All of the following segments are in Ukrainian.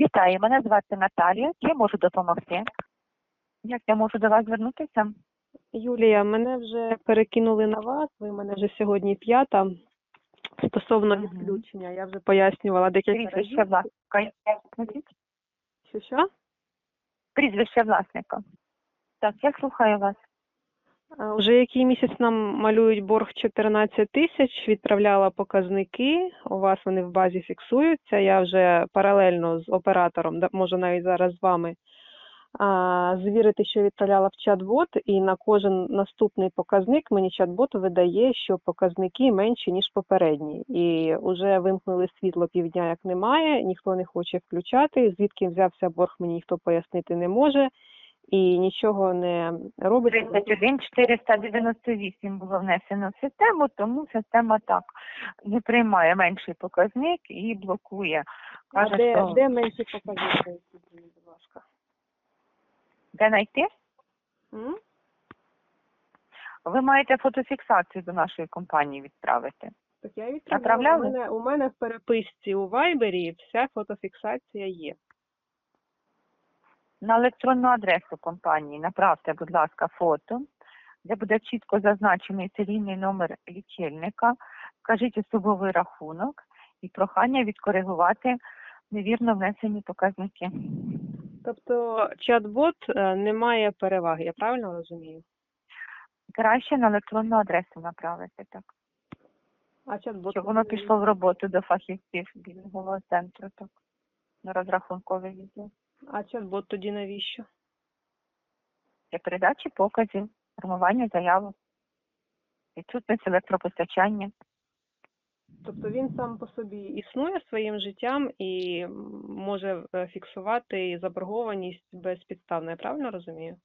Вітаю, мене звати Наталія. Я можу допомогти? Як я можу до вас звернутися? Юлія, мене вже перекинули на вас. Ви мене вже сьогодні п'ята. Стосовно відключення, я вже пояснювала декілька Прізвище разів. власника. Що що? Прізвище власника. Так, я слухаю вас. Вже який місяць нам малюють борг 14 тисяч, відправляла показники. У вас вони в базі фіксуються. Я вже паралельно з оператором, можу навіть зараз з вами, звірити, що відправляла в чат-бот, і на кожен наступний показник мені чат-бот видає, що показники менші, ніж попередні. І вже вимкнули світло півдня, як немає, ніхто не хоче включати. Звідки взявся борг, мені ніхто пояснити не може. І нічого не робиться. 31 498 було внесено в систему, тому система так не приймає менший показник і блокує. А де, що де менші показники? Будь ласка. де знайти? Ви маєте фотофіксацію до нашої компанії відправити. Так я. Направляли? У мене, у мене в переписці у Вайбері вся фотофіксація є. На електронну адресу компанії направте, будь ласка, фото, де буде чітко зазначений серійний номер лічильника, вкажіть особовий рахунок і прохання відкоригувати невірно внесені показники. Тобто чат-бот е, не має переваги, я правильно розумію? Краще на електронну адресу направити, так. А чат-бот Щоб воно пішло в роботу до фахівців білого центру, так. На розрахунковий відділ. А чат-бот тоді навіщо? Для передачі показів, формування заявок, відсутність електропостачання. Тобто він сам по собі існує своїм життям і може е, фіксувати заборгованість безпідставно, я правильно розумію?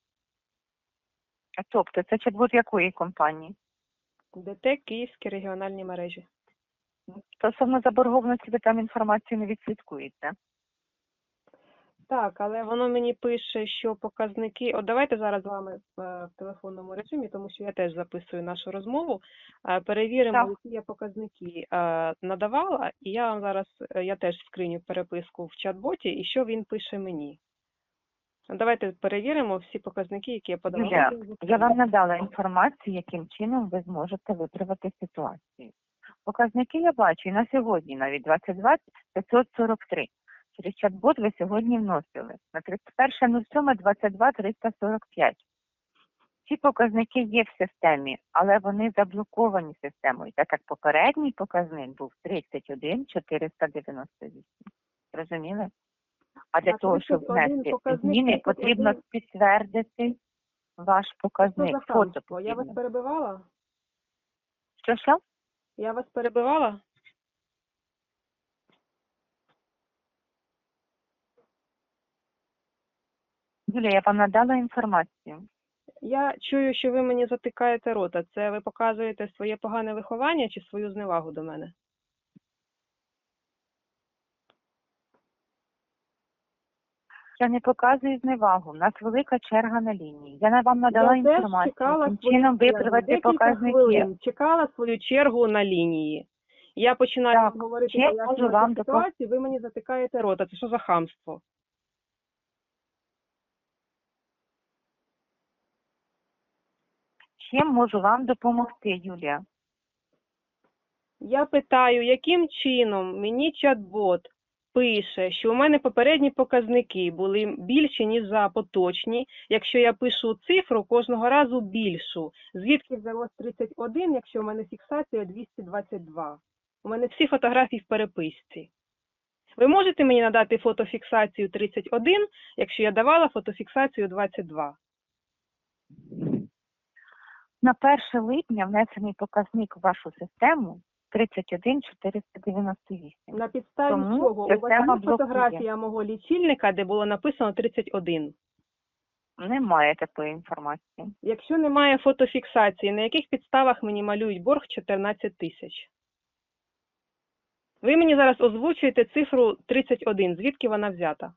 А Тобто це чат-бот якої компанії? ДТ Київські регіональні мережі. Стосовно заборгованості ви там інформацію не відслідкуєте. Так, але воно мені пише, що показники. От давайте зараз з вами е, в телефонному режимі, тому що я теж записую нашу розмову. Е, Перевіримо, Так. які я показники е, надавала, і я вам зараз я теж скриню переписку в чат-боті, і що він пише мені. Давайте перевіримо всі показники, які я подавала. Юля, я вам надала інформацію, яким чином ви зможете виправити ситуацію. Показники я бачу і на сьогодні навіть 22 543. Через чат-бот ви сьогодні вносили. На 31.07 22 345. Ці показники є в системі, але вони заблоковані системою, так як попередній показник був 31 498. Зрозуміли? А для А того, щоб внести зміни, потрібно підтвердити ваш показник. Фото? Я вас перебивала? Що що? Я вас перебивала? Юлія, я вам надала інформацію. Я чую, що ви мені затикаєте рота. Це ви показуєте своє погане виховання чи свою зневагу до мене? Я не показую зневагу. У нас велика черга на лінії. Я вам надала я теж інформацію, чекала свою чином виправити показники. хвилин чекала свою чергу на лінії. Я починаю Так, говорити, допом- ситуацію, ви мені затикаєте рота. Це що за хамство? Чим можу вам допомогти, Юлія? Я питаю, яким чином мені чат-бот пише, що у мене попередні показники були більші, ніж за поточні, якщо я пишу цифру кожного разу більшу. Звідки взялось 31, якщо у мене фіксація 222? У мене всі фотографії в переписці. Ви можете мені надати фотофіксацію 31, якщо я давала фотофіксацію 22? На 1 липня внесений показник в вашу систему 31 498. На підставі Тому чого? У вас є блокує. фотографія мого лічильника, де було написано 31. Немає такої інформації. Якщо немає фотофіксації, на яких підставах мені малюють борг 14 тисяч? Ви мені зараз озвучуєте цифру 31. Звідки вона взята?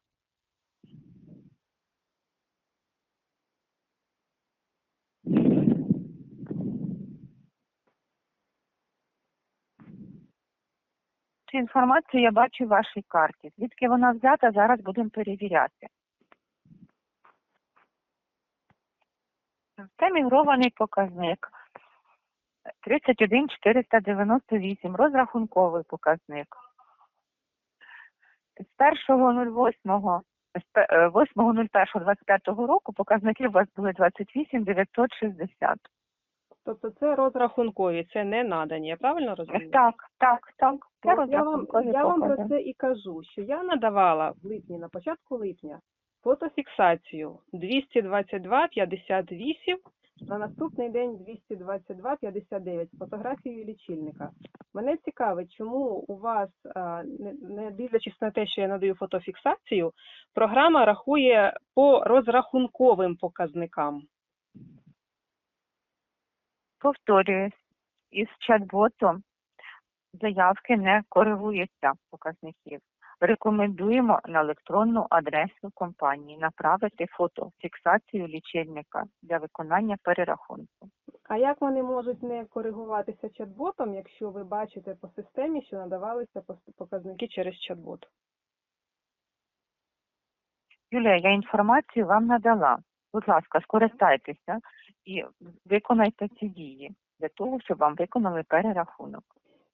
Цю інформацію я бачу в вашій карті. Звідки вона взята, зараз будемо перевіряти. Це мігрований показник. 31 498, розрахунковий показник. З 1.08, з пе- е, 8.01.25 року показники у вас були 28 960. Тобто це розрахункові, це не надані, я правильно розумію? Так, так, так. Це От я вам, розрахункові я вам про це і кажу, що я надавала в липні, на початку липня, фотофіксацію 222,58, на наступний день 222,59 з фотографією лічильника. Мене цікавить, чому у вас, а, не, не дивлячись на те, що я надаю фотофіксацію, програма рахує по розрахунковим показникам. Повторююсь, із чат-ботом заявки не коригується показників. Рекомендуємо на електронну адресу компанії направити фотофіксацію лічильника для виконання перерахунку. А як вони можуть не коригуватися чат-ботом, якщо ви бачите по системі, що надавалися показники через чат-бот? Юлія, я інформацію вам надала. Будь ласка, скористайтеся і виконайте ці дії для того, щоб вам виконали перерахунок.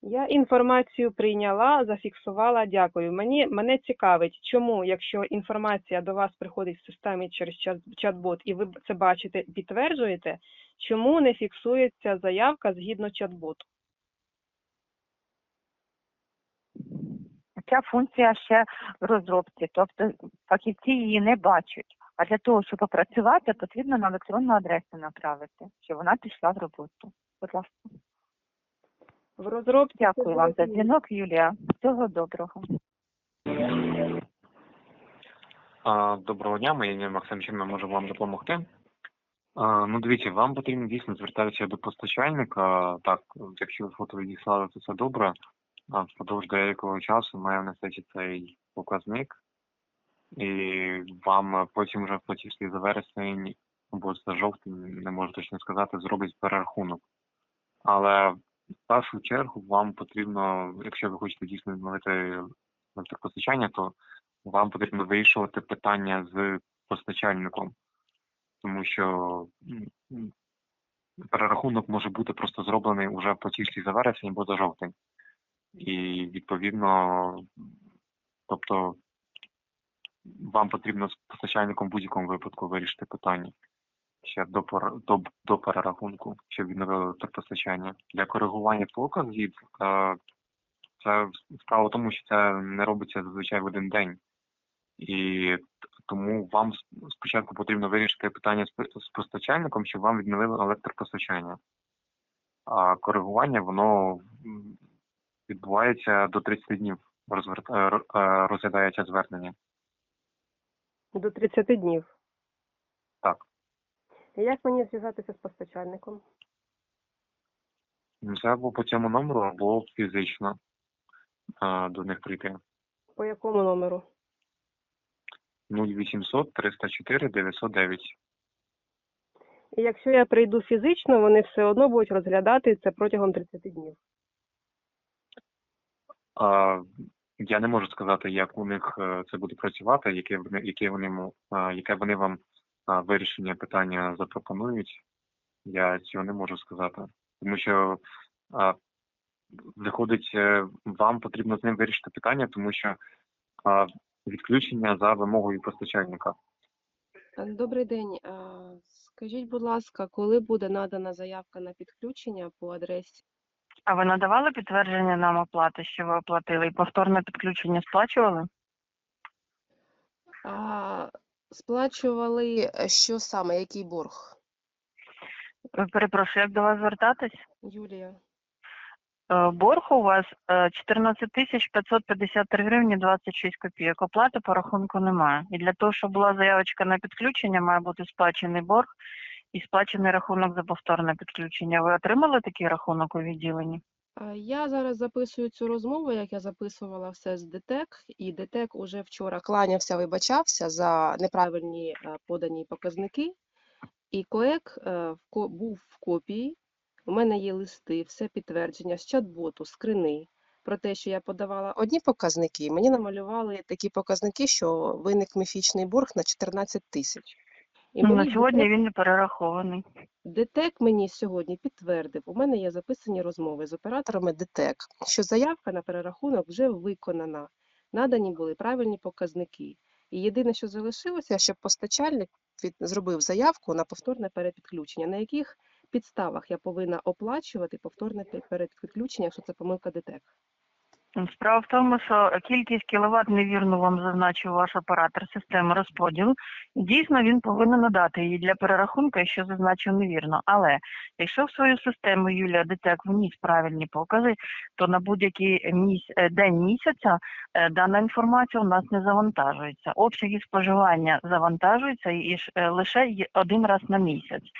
Я інформацію прийняла, зафіксувала, дякую. Мені мене цікавить, чому, якщо інформація до вас приходить в системі через чат- чат-бот, і ви це бачите підтверджуєте, чому не фіксується заявка згідно чат-боту? Ця функція ще в розробці, тобто фахівці її не бачать. А для того, щоб попрацювати, потрібно на електронну адресу направити, щоб вона пішла в роботу. Будь ласка, В розробці дякую вам за дзвінок, Юлія. Всього доброго. Доброго дня, моє ім'я Максим, чим я можу вам допомогти? Ну, дивіться, вам потрібно дійсно звертатися до постачальника. Так, якщо ви фото відіслали, то це добре. А впродовж деякого часу має внести цей показник, і вам потім вже в платіжці за вересень або за жовтень, не можу точно сказати, зроблять перерахунок. Але в першу чергу вам потрібно, якщо ви хочете дійсно відновити електропостачання, то вам потрібно вирішувати питання з постачальником, тому що перерахунок може бути просто зроблений уже платіжці за вересень або за жовтень. І відповідно, тобто вам потрібно з постачальником в будь-якому випадку вирішити питання ще до, до, до перерахунку, щоб відновили електропостачання. Для коригування показів е, це справа в тому, що це не робиться зазвичай в один день. І тому вам спочатку потрібно вирішити питання з постачальником, щоб вам відновили електропостачання. А коригування воно відбувається до 30 днів, е, е, розглядається звернення. До 30 днів. Так. Як мені зв'язатися з постачальником? Це або по цьому номеру, або фізично е, до них прийти. По якому номеру? 0800 304 909. І якщо я прийду фізично, вони все одно будуть розглядати це протягом 30 днів. А, Я не можу сказати, як у них е, це буде працювати, яке вони, яке вони, яке вони вам вирішення питання запропонують. Я цього не можу сказати, тому що виходить, е, вам потрібно з ним вирішити питання, тому що відключення за вимогою постачальника. Е, Добрий день. Скажіть, будь ласка, коли буде надана заявка на підключення по адресі? А ви надавали підтвердження нам оплати, що ви оплатили, і повторне підключення сплачували? А, Сплачували е, що саме, який борг? Е, Перепрошую, як до вас звертатись? Юлія. Е, Борг у вас е, 14 тисяч 553 гривні 26 копійок. Оплати по рахунку немає. І для того, щоб була заявочка на підключення, має бути сплачений борг і сплачений рахунок за повторне підключення. Ви отримали такий рахунок у відділенні? Я зараз записую цю розмову, як я записувала все з ДТЕК, і ДТЕК уже вчора кланявся, вибачався за неправильні е, подані показники, і КОЕК е, був в копії. У мене є листи, все підтвердження з чат-боту, скрини. про те, що я подавала одні показники, мені намалювали такі показники, що виник міфічний борг на 14 тисяч. І Ну, на сьогодні ДТЕК він не перерахований. ДТЕК мені сьогодні підтвердив, у мене є записані розмови з операторами ДТЕК, що заявка на перерахунок вже виконана, надані були правильні показники. І єдине, що залишилося, щоб постачальник від, зробив заявку на повторне перепідключення, на яких підставах я повинна оплачувати повторне перепідключення, якщо це помилка ДТЕК. Справа в тому, що кількість кіловат невірно вам зазначив ваш оператор системи розподілу. Дійсно, він повинен надати її для перерахунку, якщо зазначив невірно. Але якщо в свою систему Юлія ДТЕК вніс правильні покази, то на будь-який міс... е, день місяця е, дана інформація у нас не завантажується. Обсяги споживання завантажуються і е, лише один раз на місяць.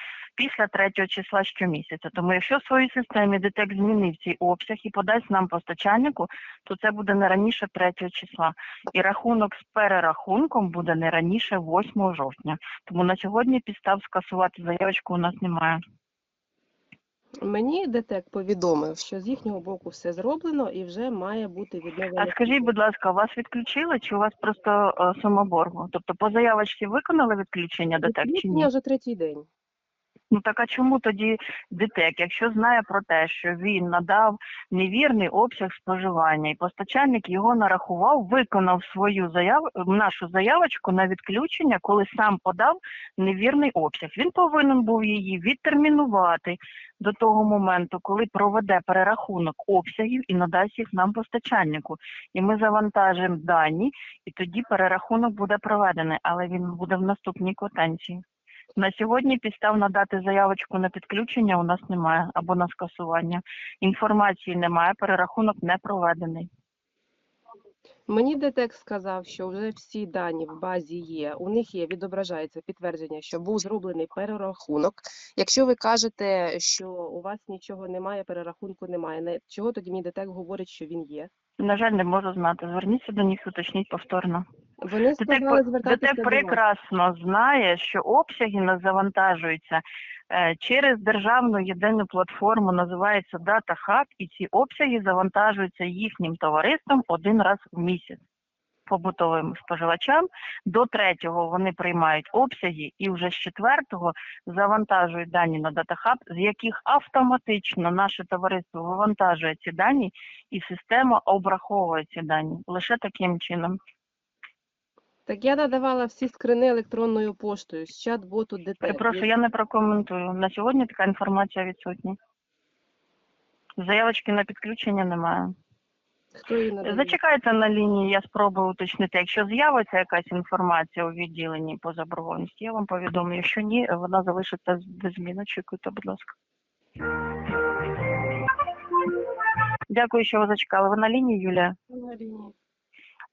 Після третього числа щомісяця. Тому якщо в своїй системі ДТЕК змінив цей обсяг і подасть нам постачальнику, то це буде не раніше 3 числа. І рахунок з перерахунком буде не раніше 8 жовтня. Тому на сьогодні підстав скасувати заявочку у нас немає. Мені ДТЕК повідомив, що з їхнього боку все зроблено і вже має бути відновлено. А скажіть, будь ласка, вас відключили чи у вас просто е, сума? Тобто по заявочці виконали відключення ДТЕК чи ні? Відключення вже третій день. Ну так а чому тоді ДТЕК, якщо знає про те, що він надав невірний обсяг споживання, і постачальник його нарахував, виконав свою заяву, нашу заявочку на відключення, коли сам подав невірний обсяг. Він повинен був її відтермінувати до того моменту, коли проведе перерахунок обсягів і надасть їх нам постачальнику. І ми завантажимо дані, і тоді перерахунок буде проведений, але він буде в наступній квитанції. На сьогодні підстав надати заявочку на підключення у нас немає або на скасування. Інформації немає, перерахунок не проведений. Мені ДТЕК сказав, що вже всі дані в базі є. У них є, відображається підтвердження, що був зроблений перерахунок. Якщо ви кажете, що у вас нічого немає, перерахунку немає, чого тоді мені ДТЕК говорить, що він є? На жаль, не можу знати. Зверніться до них, уточніть повторно. Вони сказали звертатися до прекрасно знає, що обсяги нас завантажуються е, через державну єдину платформу, називається Data Hub, і ці обсяги завантажуються їхнім товариством один раз в місяць. Побутовим споживачам до третього вони приймають обсяги і вже з четвертого завантажують дані на Hub, з яких автоматично наше товариство вивантажує ці дані, і система обраховує ці дані лише таким чином. Так я надавала всі скрини електронною поштою з чат-боту ДТЕК. Перепрошую, я не прокоментую. На сьогодні така інформація відсутня. Заявочки на підключення немає. Хто її надає? Зачекайте на лінії, я спробую уточнити. Якщо з'явиться якась інформація у відділенні по заборгованості, я вам повідомлю. Якщо ні, вона залишиться без змін. Очікуйте, будь ласка. Дякую, що ви зачекали. Ви на лінії, Юлія? На лінії.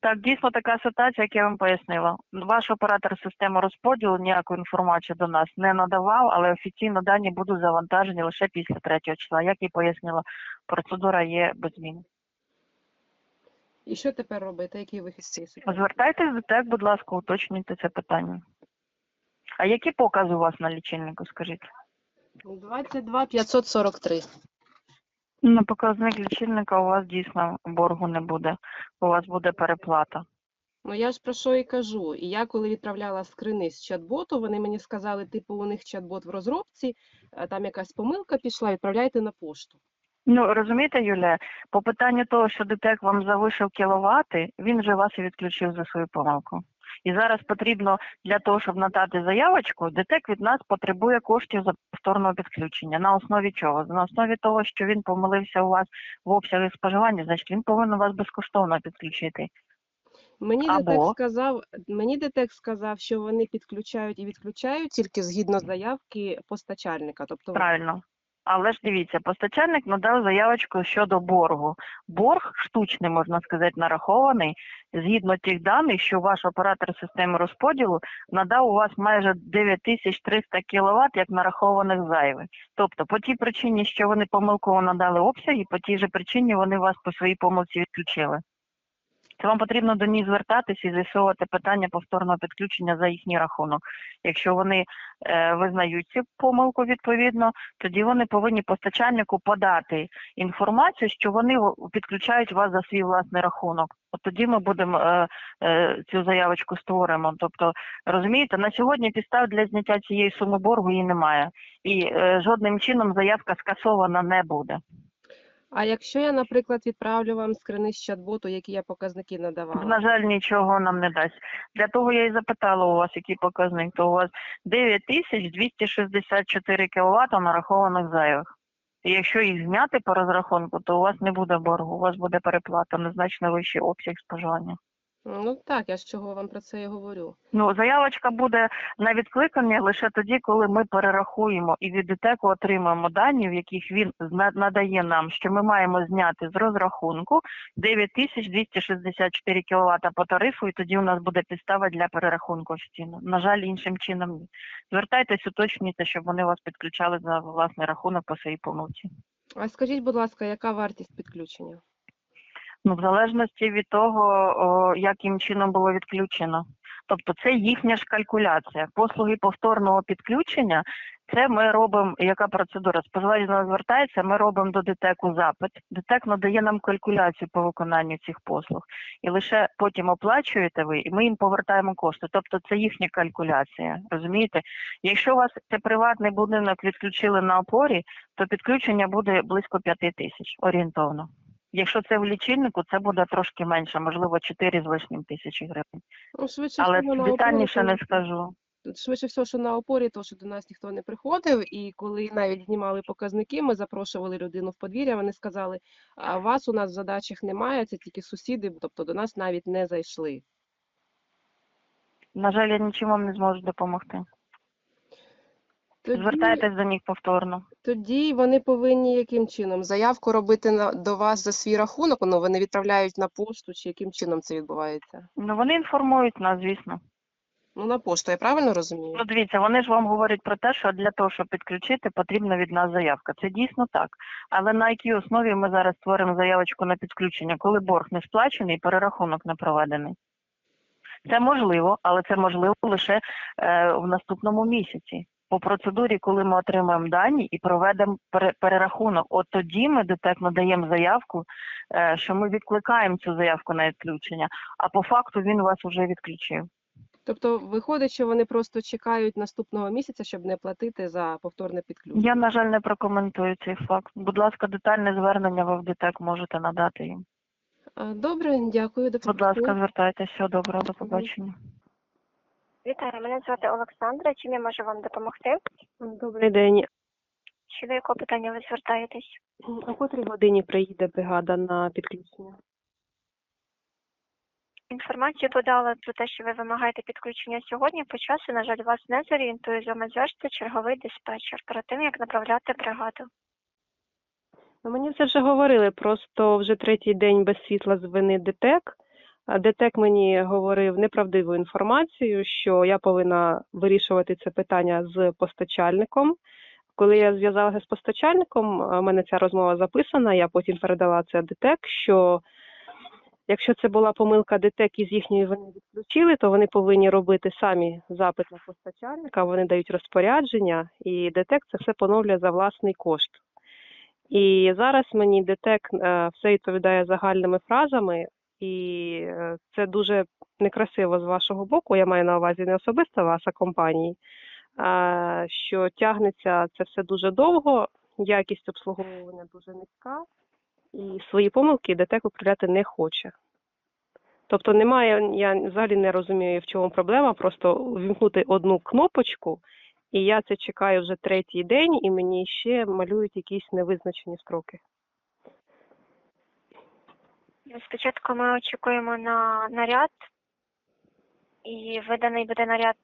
Так, дійсно така ситуація, як я вам пояснила. Ваш оператор системи розподілу ніяку інформацію до нас не надавав, але офіційно дані будуть завантажені лише після 3 числа. Як і пояснила, процедура є без змін. І що тепер робити? Який вихід з цієї ситуації? Звертайтесь до ТЕК, будь ласка, уточнюйте це питання. А які покази у вас на лічильнику, скажіть? 22 543. На показник лічильника у вас дійсно боргу не буде. У вас буде переплата. Ну я ж про що і кажу. І я коли відправляла скрини з чат-боту, вони мені сказали, типу, у них чат-бот в розробці, а там якась помилка пішла, відправляйте на пошту. Ну розумієте, Юлія, по питанню того, що ДТЕК вам завишив кіловати, він вже вас і відключив за свою помилку. І зараз потрібно для того, щоб надати заявочку, ДТЕК від нас потребує коштів за повторного підключення. На основі чого? На основі того, що він помилився у вас в обсязі споживання, значить він повинен вас безкоштовно підключити. Мені Або- ДТЕК сказав, мені ДТЕК сказав, що вони підключають і відключають тільки згідно заявки постачальника. Тобто Правильно. Але ж дивіться, постачальник надав заявочку щодо боргу. Борг штучний, можна сказати, нарахований згідно тих даних, що ваш оператор системи розподілу надав у вас майже 9300 кВт як нарахованих зайвих. Тобто, по тій причині, що вони помилково надали обсяги, по тій же причині вони вас по своїй помилці відключили. Це вам потрібно до них звертатися і з'ясовувати питання повторного підключення за їхній рахунок. Якщо вони е, визнають цю помилку відповідно, тоді вони повинні постачальнику подати інформацію, що вони підключають вас за свій власний рахунок. От тоді ми будемо е, е, цю заявочку створимо. Тобто, розумієте, на сьогодні підстав для зняття цієї суми боргу її немає, і е, жодним чином заявка скасована не буде. А якщо я, наприклад, відправлю вам скрини з чат-боту, які я показники надавала? На жаль, нічого нам не дасть. Для того я і запитала у вас, який показник. То у вас 9264 кВт нарахованих зайвих. І якщо їх зняти по розрахунку, то у вас не буде боргу, у вас буде переплата на значно вищий обсяг споживання. Ну так, я з чого вам про це і говорю. Ну, заявочка буде на відкликання лише тоді, коли ми перерахуємо і від ДТЕКу отримаємо дані, в яких він надає нам, що ми маємо зняти з розрахунку 9264 кВт по тарифу, і тоді у нас буде підстава для перерахунку офіційно. На жаль, іншим чином ні. Звертайтесь, уточнюйте, щоб вони вас підключали за власний рахунок по своїй помилці. А скажіть, будь ласка, яка вартість підключення? Ну, в залежності від того, о, яким чином було відключено. Тобто це їхня ж калькуляція. Послуги повторного підключення, це ми робимо, яка процедура? Споживач до звертається, ми робимо до ДТЕКу запит. ДТЕК надає нам калькуляцію по виконанню цих послуг. І лише потім оплачуєте ви, і ми їм повертаємо кошти. Тобто це їхня калькуляція. Розумієте? Якщо у вас це приватний будинок відключили на опорі, то підключення буде близько 5 тисяч орієнтовно. Якщо це в лічильнику, це буде трошки менше, можливо, 4 з лишнім тисячі гривень. Ну, швидше Але всього, на детальніше не скажу. швидше всього, що на опорі, то що до нас ніхто не приходив, і коли навіть знімали показники, ми запрошували людину в подвір'я, вони сказали, а вас у нас в задачах немає, це тільки сусіди, тобто до нас навіть не зайшли. На жаль, я нічим вам не зможу допомогти. Тоді, Звертайтесь до них повторно. тоді вони повинні яким чином? Заявку робити на, до вас за свій рахунок, ну вони відправляють на пошту, чи яким чином це відбувається? Ну вони інформують нас, звісно. Ну, на пошту, я правильно розумію? Ну дивіться, вони ж вам говорять про те, що для того, щоб підключити, потрібна від нас заявка. Це дійсно так. Але на якій основі ми зараз створимо заявочку на підключення, коли борг не сплачений і перерахунок не проведений? Це можливо, але це можливо лише е, в наступному місяці. По процедурі, коли ми отримаємо дані і проведемо пере- перерахунок, от тоді ми ДТЕК надаємо заявку, е, що ми відкликаємо цю заявку на відключення, а по факту він вас вже відключив. Тобто виходить, що вони просто чекають наступного місяця, щоб не платити за повторне підключення. Я, на жаль, не прокоментую цей факт. Будь ласка, детальне звернення ви в ДТЕК можете надати їм. Добре, дякую. До Будь ласка, звертайтеся. Доброго, до побачення. Вітаю, мене звати Олександра. Чим я можу вам допомогти? Добрий день. Чи до якого питання ви звертаєтесь? О котрій годині приїде бригада на підключення? Інформацію подала про те, що ви вимагаєте підключення сьогодні. По часу, на жаль, вас не зорієнтує з вами черговий диспетчер перед тим, як направляти бригаду. Ну, мені це вже говорили, просто вже третій день без світла з вини ДТЕК. ДТЕК мені говорив неправдиву інформацію, що я повинна вирішувати це питання з постачальником. Коли я зв'язалася з постачальником, у мене ця розмова записана, я потім передала це ДТЕК, що якщо це була помилка ДТЕК і з їхньої вини відключили, то вони повинні робити самі запит на постачальника, вони дають розпорядження, і ДТЕК це все поновлює за власний кошт. І зараз мені ДТЕК е, все відповідає загальними фразами, і е, це дуже некрасиво з вашого боку. Я маю на увазі не особисто вас, а компанії, що тягнеться це все дуже довго, якість обслуговування дуже низька, і свої помилки ДТЕК виправляти не хоче. Тобто немає, я взагалі не розумію, в чому проблема, просто вімкнути одну кнопочку, і я це чекаю вже третій день, і мені ще малюють якісь невизначені строки. Спочатку ми очікуємо на наряд, і виданий буде наряд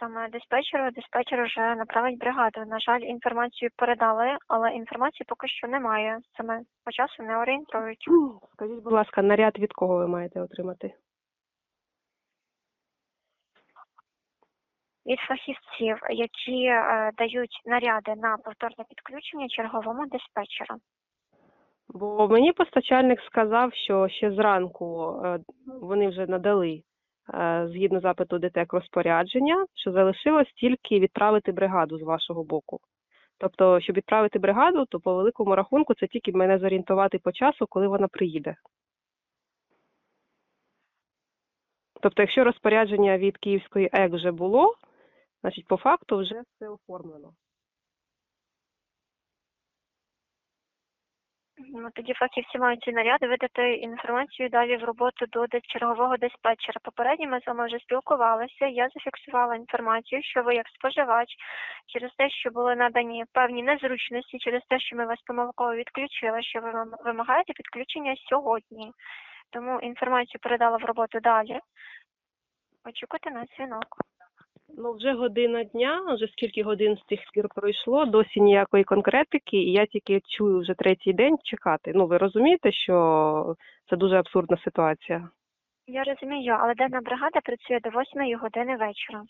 саме диспетчеру. Диспетчер вже направить бригаду. На жаль, інформацію передали, але інформації поки що немає. Саме по часу не орієнтують. Скажіть, будь ласка, наряд від кого ви маєте отримати? від фахівців, які е, дають наряди на повторне підключення черговому диспетчеру. Бо мені постачальник сказав, що ще зранку е, вони вже надали е, згідно запиту ДТЕК розпорядження, що залишилось тільки відправити бригаду з вашого боку. Тобто, щоб відправити бригаду, то по великому рахунку це тільки мене зорієнтувати по часу, коли вона приїде. Тобто, якщо розпорядження від Київської ЕК вже було, значить по факту вже все оформлено. Тоді фахівці мають ці наряди видати інформацію далі в роботу до чергового диспетчера. Попередньо ми з вами вже спілкувалися. Я зафіксувала інформацію, що ви як споживач через те, що були надані певні незручності, через те, що ми вас помилково відключили, що ви вим- вимагаєте підключення сьогодні. Тому інформацію передала в роботу далі. Очікуйте на дзвінок. Ну, вже година дня, вже скільки годин з тих пір пройшло, досі ніякої конкретики, і я тільки чую вже третій день чекати. Ну, ви розумієте, що це дуже абсурдна ситуація. Я розумію, але денна бригада працює до 8 години вечора.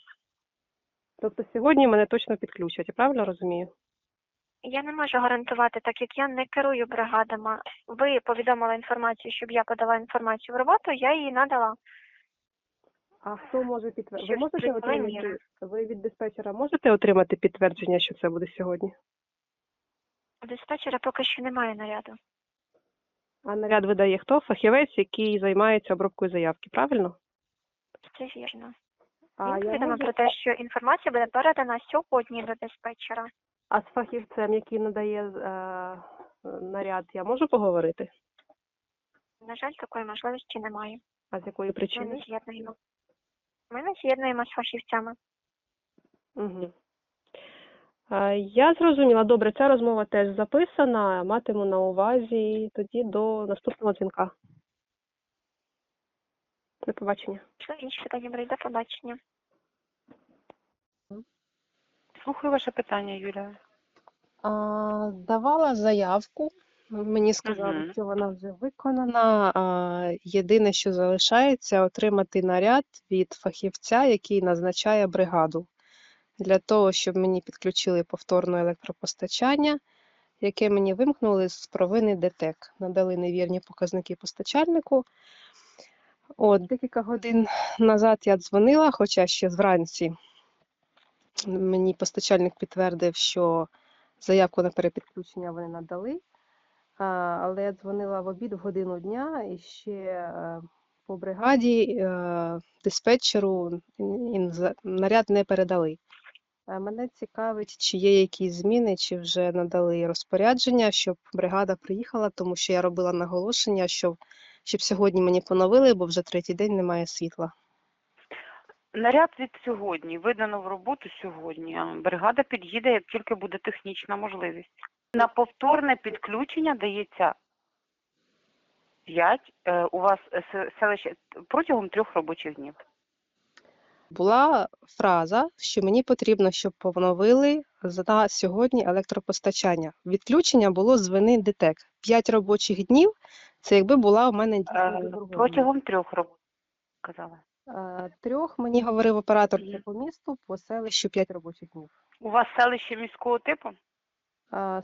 Тобто сьогодні мене точно підключать, я правильно розумію? Я не можу гарантувати, так як я не керую бригадами. Ви повідомили інформацію, щоб я подала інформацію в роботу, я її надала. А хто може підтвердити? Ви можете отримати, ви від диспетчера можете отримати підтвердження, що це буде сьогодні? У диспетчера поки що немає наряду. А наряд видає хто? Фахівець, який займається обробкою заявки, правильно? Це вірно. А, Він я повідомив можу... про те, що інформація буде передана сьогодні до диспетчера. а з фахівцем, який надає е, наряд, я можу поговорити? На жаль, такої можливості немає. А з якої Ми причини? не з'єднуємо. Ми не з'єднуємо з фахівцями. Угу. Я зрозуміла. Добре, ця розмова теж записана. Матиму на увазі тоді до наступного дзвінка. До побачення. Що інші питання беруть до побачення. Слухаю ваше питання, Юлія. А, давала заявку. Мені сказали, Мгм. що вона вже виконана. А, єдине, що залишається, отримати наряд від фахівця, який назначає бригаду. Для того, щоб мені підключили повторне електропостачання, яке мені вимкнули з провини ДТЕК. Надали невірні показники постачальнику. От, декілька годин назад я дзвонила, хоча ще вранці мені постачальник підтвердив, що заявку на перепідключення вони надали. Але я дзвонила в обід в годину дня і ще е, по бригаді е, диспетчеру наряд не передали. Е, Мене цікавить, чи є якісь зміни, чи вже надали розпорядження, щоб бригада приїхала, тому що я робила наголошення, щоб, щоб сьогодні мені поновили, бо вже третій день немає світла. Наряд від сьогодні видано в роботу сьогодні. Бригада під'їде, як тільки буде технічна можливість. На повторне підключення дається 5, у вас е, селище протягом трьох робочих днів. Була фраза, що мені потрібно, щоб поновили на сьогодні електропостачання. Відключення було з вини ДТЕК. П'ять робочих днів. Це якби була у мене Е. Протягом трьох робочих, казала. Е, трьох мені говорив оператор по місту, по селищу п'ять робочих днів. У вас селище міського типу Е,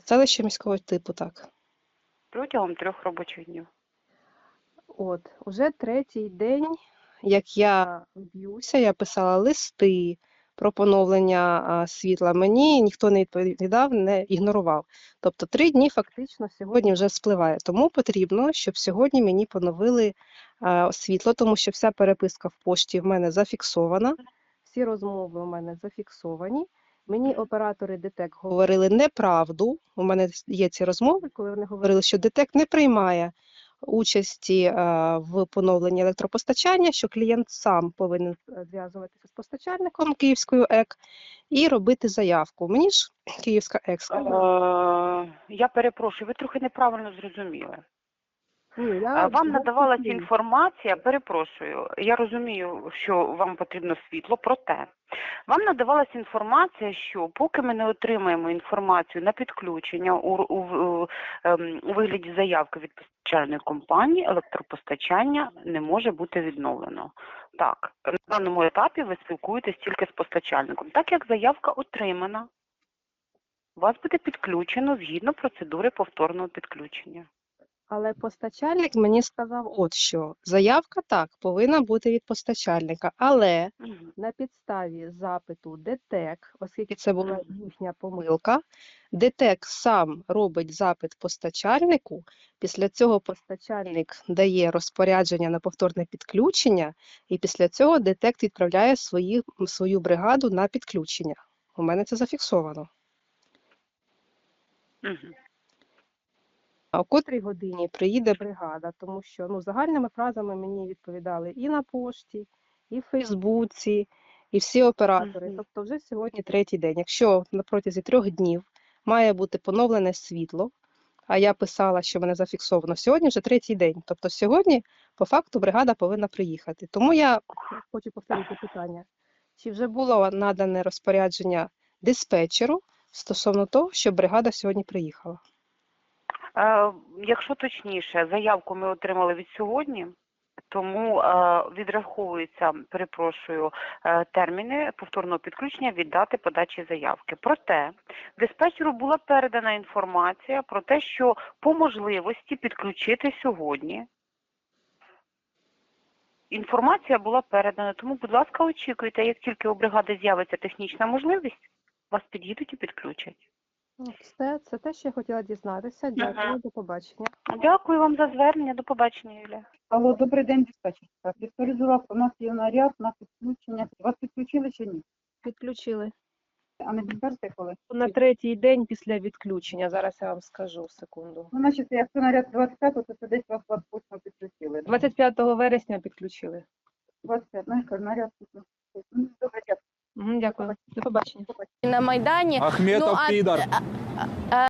Селище міського типу, так. протягом трьох робочих днів. От, уже третій день, як я б'юся, я писала листи про поновлення світла. Мені ніхто не відповідав, не ігнорував. Тобто три дні фактично сьогодні вже спливає. Тому потрібно, щоб сьогодні мені поновили світло, тому що вся переписка в пошті в мене зафіксована, всі розмови у мене зафіксовані. Мені оператори ДТЕК говорили неправду. У мене є ці розмови, коли вони говорили, що ДТЕК не приймає участі е, в поновленні електропостачання, що клієнт сам повинен е, зв'язуватися з постачальником Київської ЕК і робити заявку. Мені ж Київська ЕК сказала, Е, Я перепрошую, ви трохи неправильно зрозуміли. Я Вам надавалася інформація, перепрошую, я розумію, що вам потрібно світло, проте вам надавалася інформація, що поки ми не отримаємо інформацію на підключення у, у, у, ем, у вигляді заявки від постачальної компанії, електропостачання не може бути відновлено. Так, на даному етапі ви спілкуєтесь тільки з постачальником. Так як заявка отримана, вас буде підключено згідно процедури повторного підключення. Але постачальник мені сказав от що. Заявка так повинна бути від постачальника, але на підставі запиту ДТЕК, оскільки це була їхня помилка, ДТЕК сам робить запит постачальнику. Після цього постачальник дає розпорядження на повторне підключення, і після цього ДТЕК відправляє свої, свою бригаду на підключення. У мене це зафіксовано. Мгм. А о котрій годині приїде бригада, тому що ну, загальними фразами мені відповідали і на пошті, і в Фейсбуці, і всі оператори. Мгм. Тобто вже сьогодні третій день. Якщо на протязі трьох днів має бути поновлене світло, а я писала, що мене зафіксовано, сьогодні вже третій день. Тобто сьогодні, по факту, бригада повинна приїхати. Тому я хочу повторити питання. Чи вже було надане розпорядження диспетчеру стосовно того, щоб бригада сьогодні приїхала? Е, Якщо точніше, заявку ми отримали від сьогодні, тому е, відраховуються, перепрошую, е, терміни повторного підключення від дати подачі заявки. Проте диспетчеру була передана інформація про те, що по можливості підключити сьогодні. Інформація була передана, тому, будь ласка, очікуйте, як тільки у бригади з'явиться технічна можливість, вас під'їдуть і підключать. Ну, Все, це те, що я хотіла дізнатися. Дякую, Ага. до побачення. Дякую вам за звернення. До побачення, Юлія. Алло, добрий день, диспетчерка. Підтверджував, у нас є наряд на підключення. Вас підключили чи ні? Підключили. А не підтвердите коли? На третій день після відключення. Зараз я вам скажу секунду. Ну, значить, якщо наряд 25, то це десь вас 28 підключили. 25 вересня підключили. 25, ну, я кажу, наряд підключили. Ну, Добре, дякую. Дякую. До побачення. на Майдані. Ахметов Ну, а- підар.